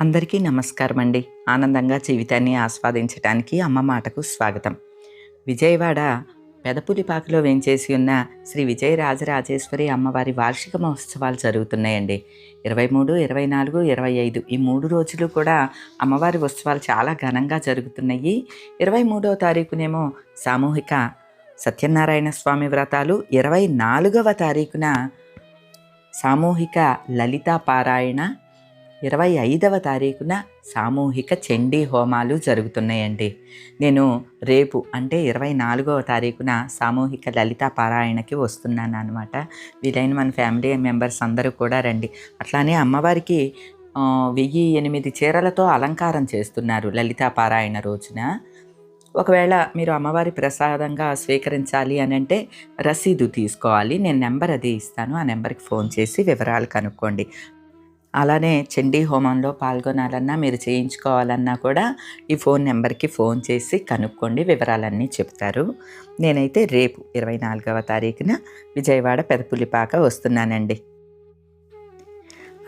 అందరికీ నమస్కారం అండి ఆనందంగా జీవితాన్ని ఆస్వాదించడానికి అమ్మ మాటకు స్వాగతం. విజయవాడ పెదపులిపాకలో వేంచేసి ఉన్న శ్రీ విజయ రాజరాజేశ్వరి అమ్మవారి వార్షిక మహోత్సవాలు జరుగుతున్నాయండి. ఇరవై మూడు ఇరవై నాలుగు ఇరవై ఐదు ఈ మూడు రోజులు కూడా అమ్మవారి ఉత్సవాలు చాలా ఘనంగా జరుగుతున్నాయి. ఇరవై మూడవ తారీఖునేమో సామూహిక సత్యనారాయణ స్వామి వ్రతాలు. ఇరవై నాలుగవ తారీఖున సామూహిక లలితా పారాయణ ఇరవై ఐదవ తారీఖున సామూహిక చండీ హోమాలు జరుగుతున్నాయండి. నేను రేపు అంటే ఇరవై నాలుగవ తారీఖున సామూహిక లలిత పారాయణకి వస్తున్నాను అనమాట వీలైన మన ఫ్యామిలీ మెంబర్స్ అందరూ కూడా రండి. అట్లానే అమ్మవారికి వెయ్యి ఎనిమిది చీరలతో అలంకారం చేస్తున్నారు లలితా పారాయణ రోజున. ఒకవేళ మీరు అమ్మవారి ప్రసాదంగా స్వీకరించాలి అని అంటే రసీదు తీసుకోవాలి. నేను నెంబర్ అది ఇస్తాను. ఆ నెంబర్కి ఫోన్ చేసి వివరాలు కనుక్కోండి. అలానే చండీ హోమంలో పాల్గొనాలన్నా మీరు చేయించుకోవాలన్నా కూడా ఈ ఫోన్ నెంబర్కి ఫోన్ చేసి కనుక్కోండి వివరాలన్నీ చెప్తారు. నేనైతే రేపు ఇరవై నాలుగవ తారీఖున విజయవాడ పెదపులిపాక వస్తున్నానండి.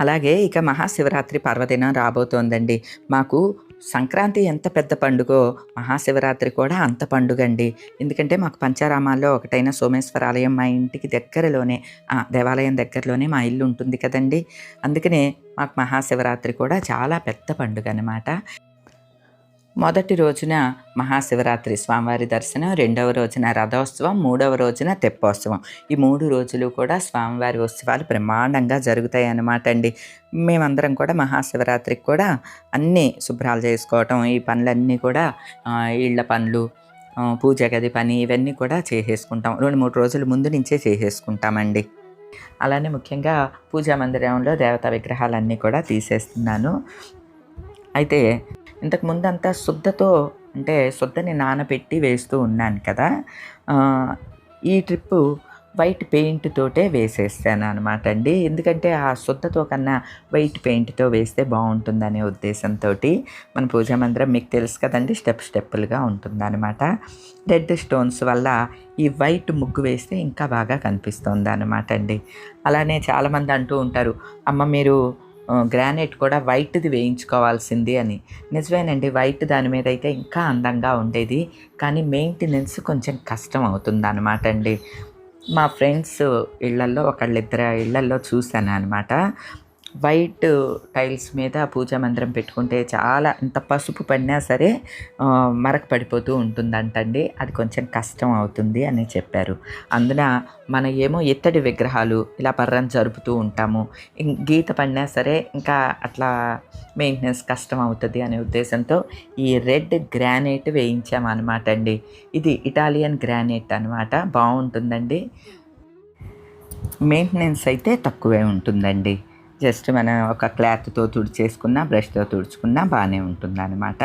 అలాగే ఇక మహాశివరాత్రి పర్వదినం రాబోతోందండి. మాకు సంక్రాంతి ఎంత పెద్ద పండుగో మహాశివరాత్రి కూడా అంత పండుగ అండి ఎందుకంటే మాకు పంచారామాల్లో ఒకటైన సోమేశ్వర ఆలయం మా ఇంటికి దగ్గరలోనే దేవాలయం దగ్గరలోనే మా ఇల్లు ఉంటుంది కదండి. అందుకనే మాకు మహాశివరాత్రి కూడా చాలా పెద్ద పండుగ అనమాట మొదటి రోజున మహాశివరాత్రి స్వామివారి దర్శనం రెండవ రోజున రథోత్సవం మూడవ రోజున తెప్పోత్సవం. ఈ మూడు రోజులు కూడా స్వామివారి ఉత్సవాలు బ్రహ్మాండంగా జరుగుతాయి అన్నమాట అండి మేమందరం కూడా మహాశివరాత్రికి కూడా అన్నీ శుభ్రాలు చేసుకోవటం ఈ పనులన్నీ కూడా ఇళ్ళ పనులు పూజ గది పని ఇవన్నీ కూడా చేసేసుకుంటాం. రెండు మూడు రోజుల ముందు నుంచే చేసేసుకుంటామండి. అలానే ముఖ్యంగా పూజా మందిరంలో దేవతా విగ్రహాలన్నీ కూడా తీసేస్తున్నాను. అయితే ఇంతకు ముందంతా శుద్ధతో అంటే శుద్ధని నానబెట్టి వేస్తూ ఉన్నాను కదా. ఈ ట్రిప్పు వైట్ పెయింట్ తోటే వేసేస్తాను అనమాట అండి. ఎందుకంటే ఆ శుద్ధతో కన్నా వైట్ పెయింట్తో వేస్తే బాగుంటుందనే ఉద్దేశంతో మన పూజా మందిరం మీకు తెలుసు కదండి స్టెప్ స్టెప్పులుగా ఉంటుందన్నమాట. రెడ్ స్టోన్స్ వల్ల ఈ వైట్ ముగ్గు వేస్తే ఇంకా బాగా కనిపిస్తుంది అనమాట అండి. అలానే చాలామంది అంటూ ఉంటారు అమ్మ మీరు గ్రానైట్ కూడా వైట్ది వేయించుకోవాల్సింది అని. నిజమేనండి వైట్ దాని మీద అయితే ఇంకా అందంగా ఉండేది. కానీ మెయింటెనెన్స్ కొంచెం కష్టం అవుతుంది అనమాట అండి. మా ఫ్రెండ్స్ ఇళ్ళల్లో ఒకళ్ళిద్దరు ఇళ్ళల్లో చూశాను అనమాట వైట్ టైల్స్ మీద పూజా మందిరం పెట్టుకుంటే చాలా ఎంత పసుపు పడినా సరే మరక పడిపోతూ ఉంటుందంటండి. అది కొంచెం కష్టం అవుతుంది అని చెప్పారు. అందున మన ఏమో ఇత్తడి విగ్రహాలు ఇలా పర్రం జరుపుతూ ఉంటాము. గీత పడినా సరే ఇంకా అట్లా మెయింటెనెన్స్ కష్టం అవుతుంది అనే ఉద్దేశంతో ఈ రెడ్ గ్రానైట్ వేయించామన్నమాట అండి ఇది ఇటాలియన్ గ్రానైట్ అనమాట బాగుంటుందండి మెయింటెనెన్స్ అయితే తక్కువే ఉంటుందండి. జస్ట్ మనం ఒక క్లాత్తో తుడిచేసుకున్నా బ్రష్తో తుడుచుకున్నా బాగానే ఉంటుంది అనమాట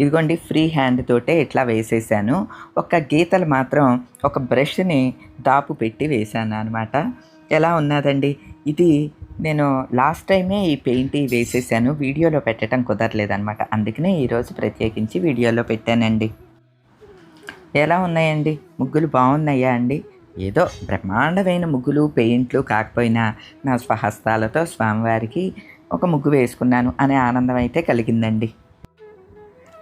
ఇదిగోండి ఫ్రీ హ్యాండ్ తోటే ఇట్లా వేసేసాను. ఒక గీతలు మాత్రం ఒక బ్రష్ని దాపు పెట్టి వేసాను అనమాట ఎలా ఉన్నదండి? ఇది నేను లాస్ట్ టైమే ఈ పెయింట్ వేసేసాను. వీడియోలో పెట్టడం కుదరలేదనమాట అందుకనే ఈరోజు ప్రత్యేకించి వీడియోలో పెట్టానండి. ఎలా ఉన్నాయండి? ముగ్గులు బాగున్నాయా అండి? ఏదో బ్రహ్మాండమైన ముగ్గులు పెయింట్లు కాకపోయినా నా స్వహస్తాలతో స్వామివారికి ఒక ముగ్గు వేసుకున్నాను అనే ఆనందం అయితే కలిగిందండి.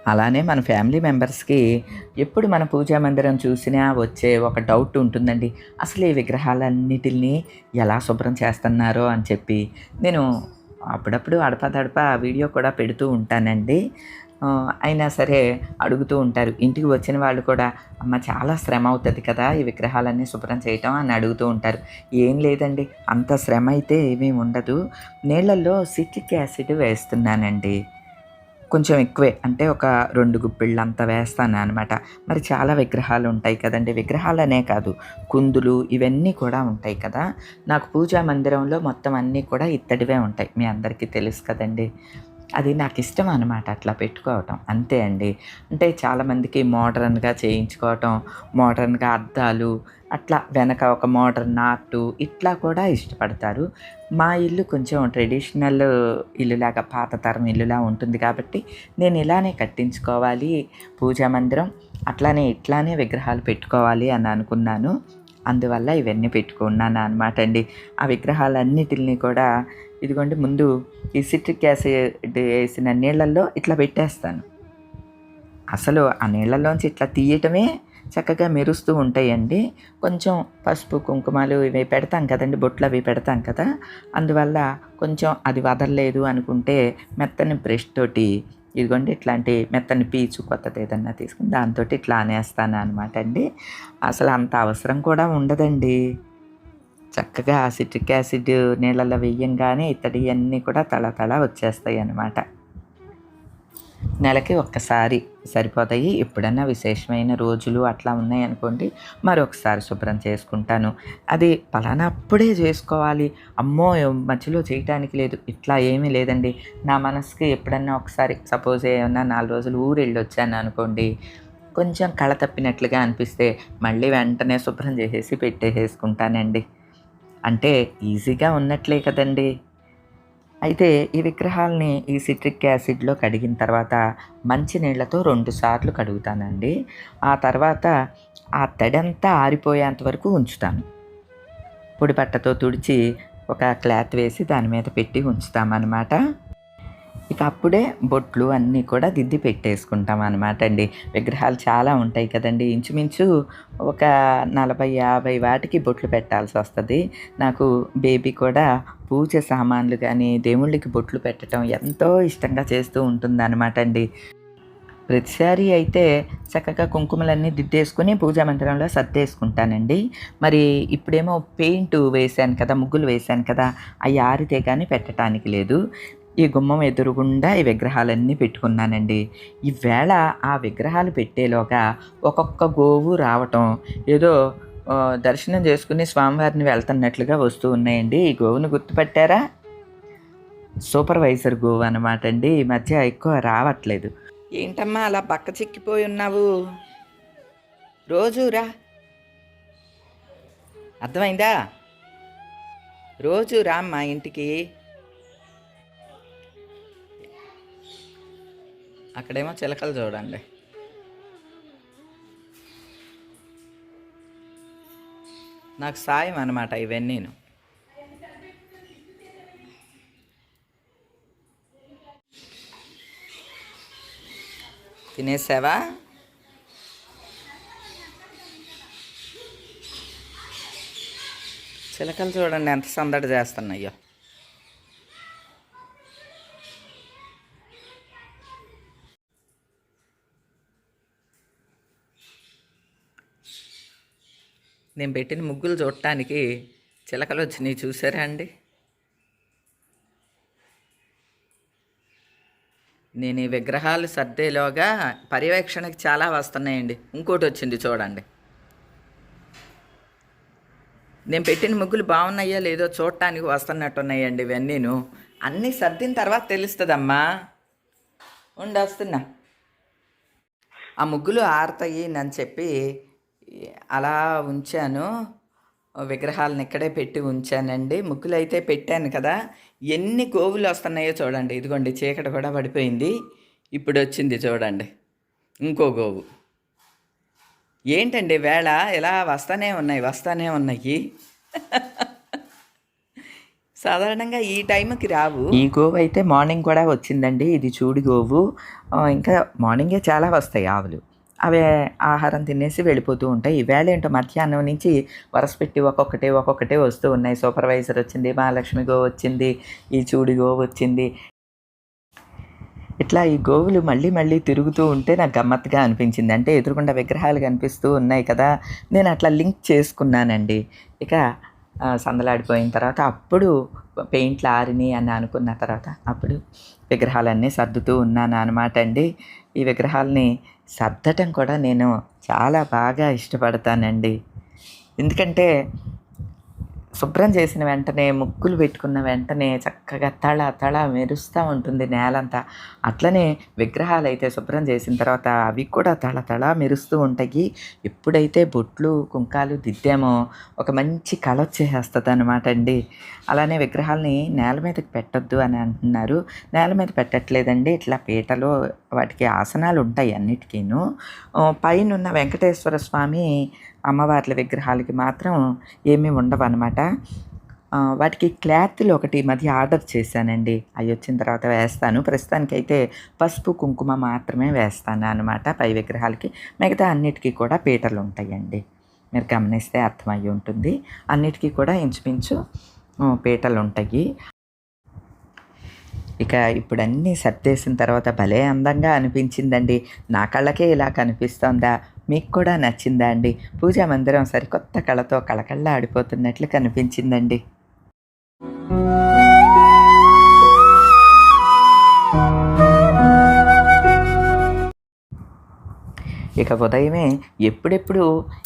అలానే మన ఫ్యామిలీ మెంబర్స్కి ఎప్పుడు మన పూజా మందిరం చూసినా వచ్చే ఒక డౌట్ ఉంటుందండి. అసలు ఈ విగ్రహాలన్నిటిని ఎలా శుభ్రం చేస్తున్నారో అని చెప్పి నేను అప్పుడప్పుడు అడపదడప వీడియో కూడా పెడుతూ ఉంటానండి. అయినా సరే అడుగుతూ ఉంటారు. ఇంటికి వచ్చిన వాళ్ళు కూడా అమ్మ చాలా శ్రమ అవుతుంది కదా ఈ విగ్రహాలన్నీ శుభ్రం చేయటం అని అడుగుతూ ఉంటారు. ఏం లేదండి అంత శ్రమ అయితే ఏమీ ఉండదు. నీళ్ళల్లో సిట్రిక్ యాసిడ్ వేస్తున్నానండి. కొంచెం ఎక్కువే అంటే ఒక రెండు గుప్పిళ్ళు అంత వేస్తాను అనమాట మరి చాలా విగ్రహాలు ఉంటాయి కదండి విగ్రహాలనే కాదు కుందులు ఇవన్నీ కూడా ఉంటాయి కదా. నాకు పూజా మందిరంలో మొత్తం అన్నీ కూడా ఇత్తడివే ఉంటాయి మీ అందరికీ తెలుసు కదండి. అది నాకు ఇష్టం అనమాట అట్లా పెట్టుకోవటం. అంతే అండి. అంటే చాలామందికి మోడర్న్గా చేయించుకోవటం మోడర్న్గా అద్దాలు అట్లా వెనక ఒక మోడర్న్ ఆర్టు ఇట్లా కూడా ఇష్టపడతారు. మా ఇల్లు కొంచెం ట్రెడిషనల్ ఇల్లులాగా పాత తరం ఇల్లులా ఉంటుంది కాబట్టి నేను ఇలానే కట్టించుకోవాలి పూజా మందిరం అట్లానే ఇట్లానే విగ్రహాలు పెట్టుకోవాలి అని అనుకున్నాను. అందువల్ల ఇవన్నీ పెట్టుకున్నాను అనమాట అండి. ఆ విగ్రహాలన్నిటిని కూడా ఇదిగోండి ముందు ఈ సిట్రిక్ యాసిడ్ వేసిన నీళ్ళల్లో ఇట్లా పెట్టేస్తాను. అసలు ఆ నీళ్ళలోంచి ఇట్లా తీయటమే చక్కగా మెరుస్తూ ఉంటాయండి. కొంచెం పసుపు కుంకుమలు ఇవి పెడతాం కదండి బొట్లు అవి పెడతాం కదా. అందువల్ల కొంచెం అది వదలలేదు అనుకుంటే మెత్తని బ్రష్ తోటి ఇదిగోండి ఇట్లాంటి మెత్తని పీచు కొత్తది ఏదన్నా తీసుకుని దాంతో ఇట్లా అనేస్తాను అనమాట అండి. అసలు అంత అవసరం కూడా ఉండదండి. చక్కగా సిట్రిక్ యాసిడ్ నీళ్ళలో వేయంగానే ఇత్తడి అన్నీ కూడా తళ తళ వచ్చేస్తాయి అన్నమాట. నెలకి ఒక్కసారి సరిపోతాయి. ఎప్పుడన్నా విశేషమైన రోజులు అట్లా ఉన్నాయనుకోండి మరొకసారి శుభ్రం చేసుకుంటాను. అది పలానా అప్పుడే చేసుకోవాలి. అమ్మో మధ్యలో చేయటానికి లేదు. ఇట్లా ఏమీ లేదండి. నా మనసుకి ఎప్పుడన్నా ఒకసారి సపోజ్ ఏమన్నా నాలుగు రోజులు ఊరు వచ్చాను అనుకోండి కొంచెం కళ తప్పినట్లుగా అనిపిస్తే మళ్ళీ వెంటనే శుభ్రం చేసేసి పెట్టేసేసుకుంటానండి. అంటే ఈజీగా ఉన్నట్లే కదండి. అయితే ఈ విగ్రహాలని ఈ సిట్రిక్ యాసిడ్లో కడిగిన తర్వాత మంచి నీళ్ళతో రెండు సార్లు కడుగుతానండి. ఆ తర్వాత ఆ తడంతా ఆరిపోయేంత వరకు ఉంచుతాను. పొడిపట్టతో తుడిచి ఒక క్లాత్ వేసి దాని మీద పెట్టి ఉంచుతామన్నమాట. ఇక అప్పుడే బొట్లు అన్నీ కూడా దిద్ది పెట్టేసుకుంటాం అనమాట అండి. విగ్రహాలు చాలా ఉంటాయి కదండి. ఇంచుమించు ఒక నలభై యాభై వాటికి బొట్లు పెట్టాల్సి వస్తుంది. నాకు బేబీ కూడా పూజ సామాన్లు కానీ దేవుళ్ళకి బొట్లు పెట్టడం ఎంతో ఇష్టంగా చేస్తూ ఉంటుంది అనమాట అండి. ప్రతిసారి అయితే చక్కగా కుంకుమలన్నీ దిద్దేసుకుని పూజా మందిరంలో సర్దేసుకుంటానండి. మరి ఇప్పుడేమో పెయింట్ వేశాను కదా ముగ్గులు వేశాను కదా అవి ఆరితే కానీ పెట్టడానికి లేదు. ఈ గుమ్మం ఎదురుగుండా ఈ విగ్రహాలన్నీ పెట్టుకున్నానండి. ఈవేళ ఆ విగ్రహాలు పెట్టేలోగా ఒక్కొక్క గోవు రావటం ఏదో దర్శనం చేసుకుని స్వామివారిని వెళ్తున్నట్లుగా వస్తూ ఉన్నాయండి. ఈ గోవును గుర్తుపట్టారా? సూపర్వైజర్ గోవు అనమాట అండి. ఈ మధ్య ఎక్కువ రావట్లేదు. ఏంటమ్మా అలా బక్క చిక్కిపోయి ఉన్నావు? రోజు రా. అర్థమైందా? రోజు రా మా ఇంటికి. అక్కడేమో చిలకలు చూడండి. నాకు సాయం అనమాట ఇవన్నీను. తినేసావా? చిలకలు చూడండి ఎంత సందడి చేస్తున్నాయో. నేను పెట్టిన ముగ్గులు చూడటానికి చిలకలు వచ్చినాయి చూసారా అండి? నేను ఈ విగ్రహాలు సర్దేలోగా పర్యవేక్షణకి చాలా వస్తున్నాయండి. ఇంకోటి వచ్చింది చూడండి. నేను పెట్టిన ముగ్గులు బాగున్నాయా లేదో చూడటానికి వస్తున్నట్టున్నాయండి ఇవన్నీను. అన్నీ సర్దిన తర్వాత తెలుస్తుందమ్మా. ఉండి వస్తున్నా. ఆ ముగ్గులు ఆరుతాయి అని చెప్పి అలా ఉంచాను. విగ్రహాలను ఇక్కడే పెట్టి ఉంచానండి. ముగ్గులు అయితే పెట్టాను కదా. ఎన్ని గోవులు వస్తున్నాయో చూడండి. ఇదిగోండి చీకటి కూడా పడిపోయింది. ఇప్పుడు వచ్చింది చూడండి. ఇంకో గోవు ఏంటండి వేళ? ఇలా వస్తానే ఉన్నాయి వస్తానే ఉన్నాయి. సాధారణంగా ఈ టైంకి రావు. ఈ గోవు అయితే మార్నింగ్ కూడా వచ్చిందండి. ఇది చూడు గోవు ఇంకా మార్నింగే చాలా వస్తాయి ఆవులు. అవే ఆహారం తినేసి వెళ్ళిపోతూ ఉంటాయి. ఈవేళ ఏంటో మధ్యాహ్నం నుంచి వరసపెట్టి ఒక్కొక్కటి ఒక్కొక్కటే ఒక్కొక్కటే వస్తూ ఉన్నాయి. సూపర్వైజర్ వచ్చింది మహాలక్ష్మి గో వచ్చింది ఈ చూడి గో వచ్చింది. ఇట్లా ఈ గోవులు మళ్ళీ మళ్ళీ తిరుగుతూ ఉంటే నాకు గమ్మత్తుగా అనిపించింది. అంటే ఎదురుకుండా విగ్రహాలు కనిపిస్తూ ఉన్నాయి కదా నేను అట్లా లింక్ చేసుకున్నానండి. ఇక సందలాడిపోయిన తర్వాత అప్పుడు పెయింట్లు ఆరిని అని అనుకున్న తర్వాత అప్పుడు విగ్రహాలన్నీ సర్దుతూ ఉన్నాను అనమాట అండి. ఈ విగ్రహాలని సర్దటం కూడా నేను చాలా బాగా ఇష్టపడతానండి. ఎందుకంటే శుభ్రం చేసిన వెంటనే ముగ్గులు పెట్టుకున్న వెంటనే చక్కగా తళ తళ మెరుస్తూ ఉంటుంది నేలంతా. అట్లనే విగ్రహాలు అయితే శుభ్రం చేసిన తర్వాత అవి కూడా తళ తళ మెరుస్తూ ఉంటాయి. ఎప్పుడైతే బొట్లు కుంకాలు దిద్దామో ఒక మంచి కళ వచ్చేస్తుంది అనమాట అండి. అలానే విగ్రహాలని నేల మీదకి పెట్టొద్దు అని అంటున్నారు. నేల మీద పెట్టట్లేదండి. ఇట్లా పీటలో వాటికి ఆసనాలు ఉంటాయి అన్నిటికీను. పైన ఉన్న వెంకటేశ్వర స్వామి అమ్మవార్ల విగ్రహాలకి మాత్రం ఏమీ ఉండవన్నమాట. అనమాట వాటికి క్లాత్లు ఒకటి మధ్య ఆర్డర్ చేశానండి. అవి వచ్చిన తర్వాత వేస్తాను. ప్రస్తుతానికైతే పసుపు కుంకుమ మాత్రమే వేస్తాను అనమాట పై విగ్రహాలకి. మిగతా అన్నిటికీ కూడా పీటలు ఉంటాయండి మీరు గమనిస్తే అర్థమయ్యి ఉంటుంది. అన్నిటికీ కూడా ఇంచుమించు పీటలు ఉంటాయి ఇక ఇప్పుడు అన్నీ సర్దేసిన తర్వాత భలే అందంగా అనిపించిందండి. నా కళ్ళకే ఇలా కనిపిస్తోందా? మీకు కూడా నచ్చిందా అండి? పూజా మందిరం సరికొత్త కళతో కళకళ్ళ ఆడిపోతున్నట్లు కనిపించిందండి. ఇక ఉదయమే ఎప్పుడెప్పుడు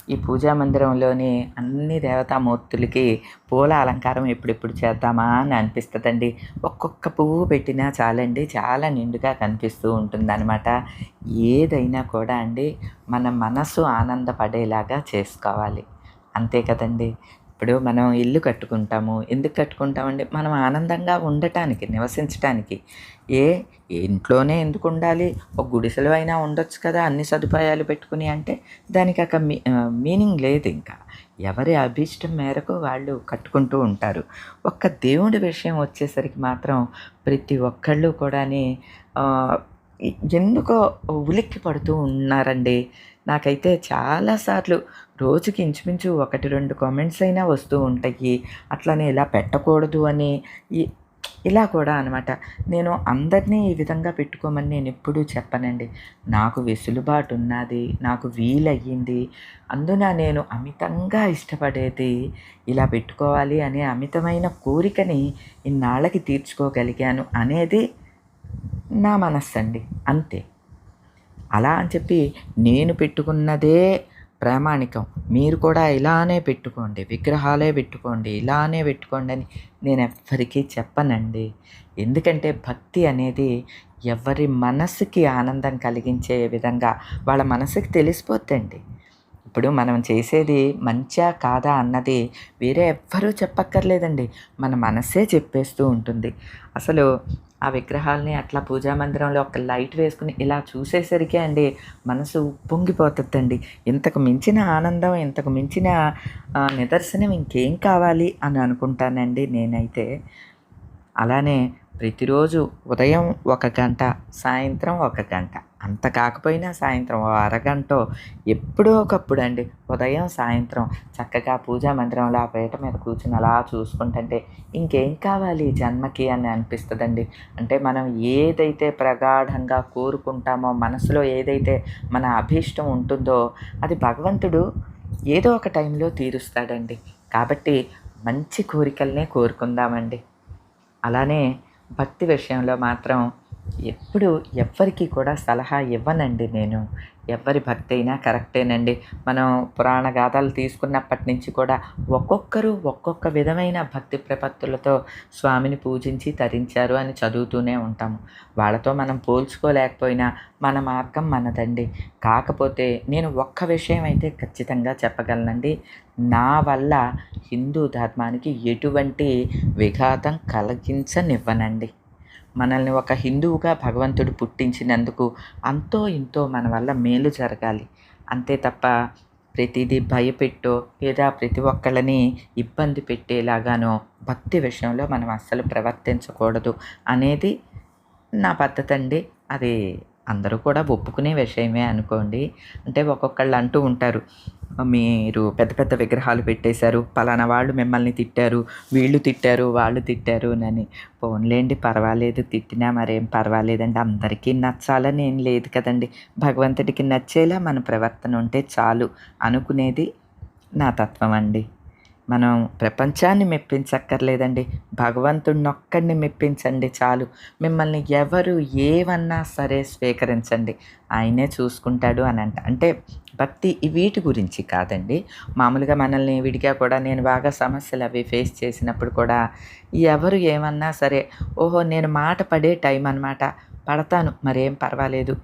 ఈ పూజా మందిరంలోని అన్ని దేవతామూర్తులకి పూల అలంకారం ఎప్పుడెప్పుడు చేద్దామా అని అనిపిస్తుందండి. ఒక్కొక్క పువ్వు పెట్టినా చాలండి చాలా నిండుగా కనిపిస్తూ ఉంటుందన్నమాట. ఏదైనా కూడా అండి మన మనసు ఆనందపడేలాగా చేసుకోవాలి. అంతే కదండి. ఇప్పుడు మనం ఇల్లు కట్టుకుంటాము ఎందుకు కట్టుకుంటామండి? మనం ఆనందంగా ఉండటానికి నివసించటానికి. ఏ ఇంట్లోనే ఎందుకు ఉండాలి? ఒక గుడిసెలు అయినా ఉండొచ్చు కదా అన్ని సదుపాయాలు పెట్టుకుని అంటే దానికి ఒక మీ మీనింగ్ లేదు ఇంకా. ఎవరి అభీష్టం మేరకు వాళ్ళు కట్టుకుంటూ ఉంటారు. ఒక్క దేవుడి విషయం వచ్చేసరికి మాత్రం ప్రతి ఒక్కళ్ళు కూడాని ఎందుకో ఉలిక్కి పడుతూ ఉన్నారండి. నాకైతే చాలాసార్లు రోజుకి ఇంచుమించు ఒకటి రెండు కామెంట్స్ అయినా వస్తూ ఉంటాయి. అట్లనే ఇలా పెట్టకూడదు అని ఈ- ఇలా కూడా అనమాట. నేను అందరినీ ఈ విధంగా పెట్టుకోమని నేను ఎప్పుడూ చెప్పనండి. నాకు వెసులుబాటు ఉన్నది నాకు వీలయ్యింది అందున నేను అమితంగా ఇష్టపడేది ఇలా పెట్టుకోవాలి అనే అమితమైన కోరికని ఇన్నాళ్ళకి తీర్చుకోగలిగాను అనేది నా మనస్సు అండి అంతే. అలా అని చెప్పి నేను పెట్టుకున్నదే ప్రామాణికం. మీరు కూడా ఇలానే పెట్టుకోండి విగ్రహాలే పెట్టుకోండి ఇలానే పెట్టుకోండి అని నేను ఎవ్వరికీ చెప్పనండి. ఎందుకంటే భక్తి అనేది ఎవరి మనసుకి ఆనందం కలిగించే విధంగా వాళ్ళ మనసుకి తెలిసిపోద్దండి. ఇప్పుడు మనం చేసేది మంచా కాదా అన్నది వేరే ఎవ్వరూ చెప్పక్కర్లేదండి. మన మనసే చెప్పేస్తూ ఉంటుంది. అసలు ఆ విగ్రహాలని అట్లా పూజా మందిరంలో ఒక లైట్ వేసుకుని ఇలా చూసేసరికి అండి మనసు పొంగిపోతుందండి. ఇంతకు మించిన ఆనందం ఇంతకు మించిన నిదర్శనం ఇంకేం కావాలి అని అనుకుంటానండి నేనైతే. అలానే ప్రతిరోజు ఉదయం ఒక గంట సాయంత్రం ఒక గంట. అంత కాకపోయినా సాయంత్రం ఓ అరగంట ఎప్పుడో ఒకప్పుడు అండి ఉదయం సాయంత్రం చక్కగా పూజా మందిరంలో ఆ పీట మీద కూర్చుని అలా చూసుకుంటుంటే ఇంకేం కావాలి జన్మకి అని అనిపిస్తుందండి. అంటే మనం ఏదైతే ప్రగాఢంగా కోరుకుంటామో మనసులో ఏదైతే మన అభీష్టం ఉంటుందో అది భగవంతుడు ఏదో ఒక టైంలో తీరుస్తాడండి. కాబట్టి మంచి కోరికల్నే కోరుకుందామండి. అలానే భక్తి విషయంలో మాత్రం ఎప్పుడు ఎవ్వరికి కూడా సలహా ఇవ్వనండి నేను. ఎవరి భక్తి అయినా కరెక్టేనండి. మనం పురాణ గాథలు తీసుకున్నప్పటి నుంచి కూడా ఒక్కొక్కరు ఒక్కొక్క విధమైన భక్తి ప్రపత్తులతో స్వామిని పూజించి తరించారు అని చదువుతూనే ఉంటాము వాళ్ళతో మనం పోల్చుకోలేకపోయినా మన మార్గం మనదండి. కాకపోతే నేను ఒక్క విషయం అయితే ఖచ్చితంగా చెప్పగలనండి. నా వల్ల హిందూ ధర్మానికి ఎటువంటి విఘాతం కలిగించనివ్వనండి. మనల్ని ఒక హిందువుగా భగవంతుడు పుట్టించినందుకు అంతో ఇంతో మన వల్ల మేలు జరగాలి. అంతే తప్ప ప్రతిదీ భయపెట్టో లేదా ప్రతి ఒక్కళ్ళని ఇబ్బంది పెట్టేలాగానో భక్తి విషయంలో మనం అస్సలు ప్రవర్తించకూడదు. అనేది నా పద్ధతి అండి అది అందరూ కూడా ఒప్పుకునే విషయమే అనుకోండి. అంటే ఒక్కొక్కళ్ళు అంటూ ఉంటారు మీరు పెద్ద పెద్ద విగ్రహాలు పెట్టేశారు పలానా వాళ్ళు మిమ్మల్ని తిట్టారు వీళ్ళు తిట్టారు వాళ్ళు తిట్టారు అని. పోన్లేండి పర్వాలేదు తిట్టినా మరేం పర్వాలేదండి అందరికీ నచ్చాలని ఏం లేదు కదండి. భగవంతుడికి నచ్చేలా మన ప్రవర్తన ఉంటే చాలు అనుకునేది నా తత్వం అండి. మనం ప్రపంచాన్ని మెప్పించక్కర్లేదండి. భగవంతుడిని ఒక్కడిని మెప్పించండి చాలు. మిమ్మల్ని ఎవరు ఏమన్నా సరే స్వీకరించండి. ఆయనే చూసుకుంటాడు అని అంట అంటే భక్తి వీటి గురించి కాదండి. మామూలుగా మనల్ని విడిగా కూడా నేను బాగా సమస్యలు అవి ఫేస్ చేసినప్పుడు కూడా ఎవరు ఏమన్నా సరే ఓహో నేను మాట పడే టైం అన్నమాట పడతాను మరేం పర్వాలేదు.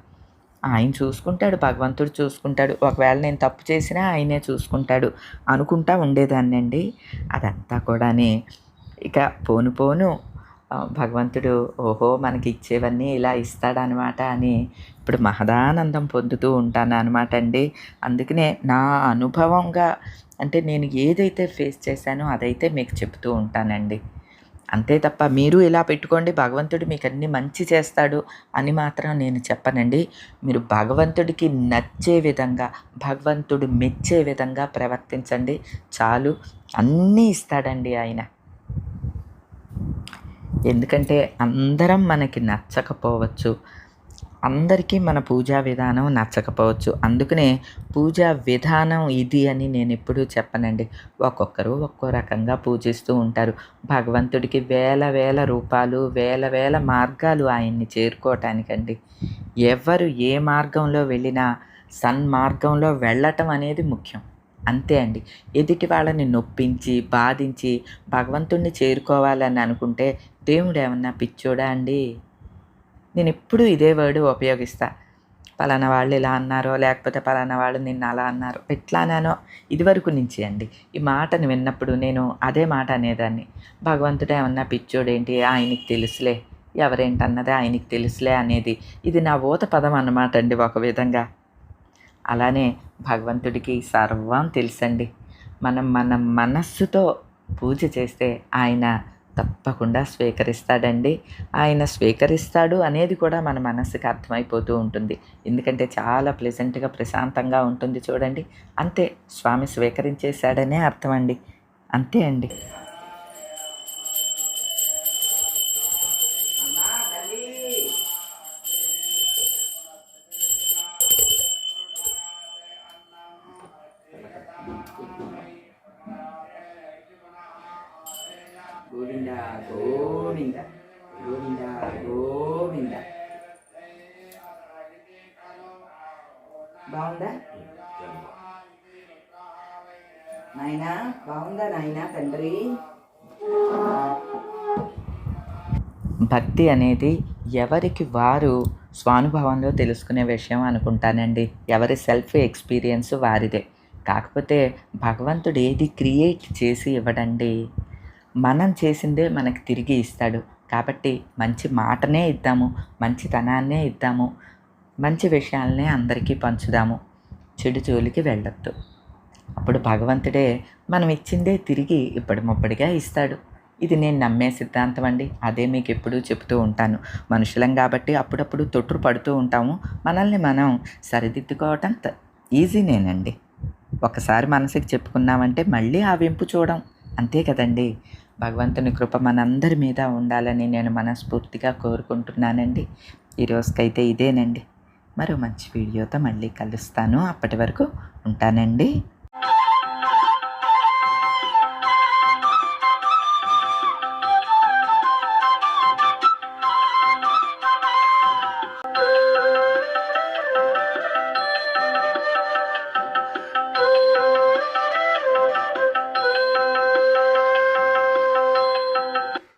ఆయన చూసుకుంటాడు భగవంతుడు చూసుకుంటాడు. ఒకవేళ నేను తప్పు చేసినా ఆయనే చూసుకుంటాడు అనుకుంటా ఉండేదాన్ని అండి అదంతా కూడాని. ఇక పోను పోను భగవంతుడు ఓహో మనకి ఇచ్చేవన్నీ ఇలా ఇస్తాడనమాట అని ఇప్పుడు మహదానందం పొందుతూ ఉంటాను అనమాట అండి. అందుకనే నా అనుభవంగా అంటే నేను ఏదైతే ఫేస్ చేశానో అదైతే మీకు చెప్తూ ఉంటానండి. అంతే తప్ప మీరు ఇలా పెట్టుకోండి భగవంతుడు మీకు అన్ని మంచి చేస్తాడు అని మాత్రం నేను చెప్పనండి. మీరు భగవంతుడికి నచ్చే విధంగా భగవంతుడు మెచ్చే విధంగా ప్రవర్తించండి. చాలు అన్నీ ఇస్తాడండి ఆయన. ఎందుకంటే అందరం మనకి నచ్చకపోవచ్చు. అందరికీ మన పూజా విధానం నచ్చకపోవచ్చు. అందుకనే పూజా విధానం ఇది అని నేను ఎప్పుడూ చెప్పనండి. ఒక్కొక్కరు ఒక్కో రకంగా పూజిస్తూ ఉంటారు. భగవంతుడికి వేల వేల రూపాలు వేల వేల మార్గాలు ఆయన్ని చేరుకోవటానికండి. ఎవరు ఏ మార్గంలో వెళ్ళినా సన్మార్గంలో వెళ్ళటం అనేది ముఖ్యం. అంతే అండి. ఎదుటి వాళ్ళని నొప్పించి బాధించి భగవంతుణ్ణి చేరుకోవాలని అనుకుంటే దేవుడు ఏమన్నా పిచ్చోడా అండి? నేను ఎప్పుడూ ఇదే వర్డ్ ఉపయోగిస్తా. పలానా వాళ్ళు ఇలా అన్నారో లేకపోతే పలానా వాళ్ళు నిన్న అలా అన్నారు ఎట్లానానో ఇదివరకు నుంచి అండి. ఈ మాటను విన్నప్పుడు నేను అదే మాట అనేదాన్ని. భగవంతుడే ఏమన్నా పిచ్చోడేంటి? ఆయనకి తెలుసులే. ఎవరేంటన్నది ఆయనకి తెలుసులే అనేది. ఇది నా ఊత పదం అన్నమాట అండి ఒక విధంగా. అలానే భగవంతుడికి సర్వం తెలుసండి. మనం మన మనస్సుతో పూజ చేస్తే ఆయన తప్పకుండా స్వీకరిస్తాడండి. ఆయన స్వీకరిస్తాడు అనేది కూడా మన మనసుకి అర్థమైపోతూ ఉంటుంది. ఎందుకంటే చాలా ప్లెజెంట్గా ప్రశాంతంగా ఉంటుంది చూడండి. అంతే స్వామి స్వీకరించేశాడనే అర్థం అండి అంతే అండి. తండ్రి. భక్తి అనేది ఎవరికి వారు స్వానుభవంలో తెలుసుకునే విషయం అనుకుంటానండి. ఎవరి సెల్ఫ్ ఎక్స్పీరియన్స్ వారిదే. కాకపోతే భగవంతుడు ఏది క్రియేట్ చేసి ఇవ్వడండి. మనం చేసిందే మనకి తిరిగి ఇస్తాడు. కాబట్టి మంచి మాటనే ఇద్దాము మంచితనాన్నే ఇద్దాము మంచి విషయాలనే అందరికీ పంచుదాము. చెడు జోలికి వెళ్ళొద్దు. అప్పుడు భగవంతుడే మనం ఇచ్చిందే తిరిగి ఇప్పటి ముప్పటిగా ఇస్తాడు. ఇది నేను నమ్మే సిద్ధాంతం అండి. అదే మీకు ఎప్పుడూ చెప్తూ ఉంటాను. మనుషులం కాబట్టి అప్పుడప్పుడు తొట్టు పడుతూ ఉంటాము. మనల్ని మనం సరిదిద్దుకోవటం త- ఈజీనేనండి ఒకసారి మనసుకి చెప్పుకున్నామంటే మళ్ళీ ఆ వెంపు చూడం. అంతే కదండి. భగవంతుని కృప మనందరి మీద ఉండాలని నేను మనస్ఫూర్తిగా కోరుకుంటున్నానండి. ఈ రోజుకైతే ఇదేనండి. మరో మంచి వీడియోతో మళ్ళీ కలుస్తాను. అప్పటి వరకు ఉంటానండి.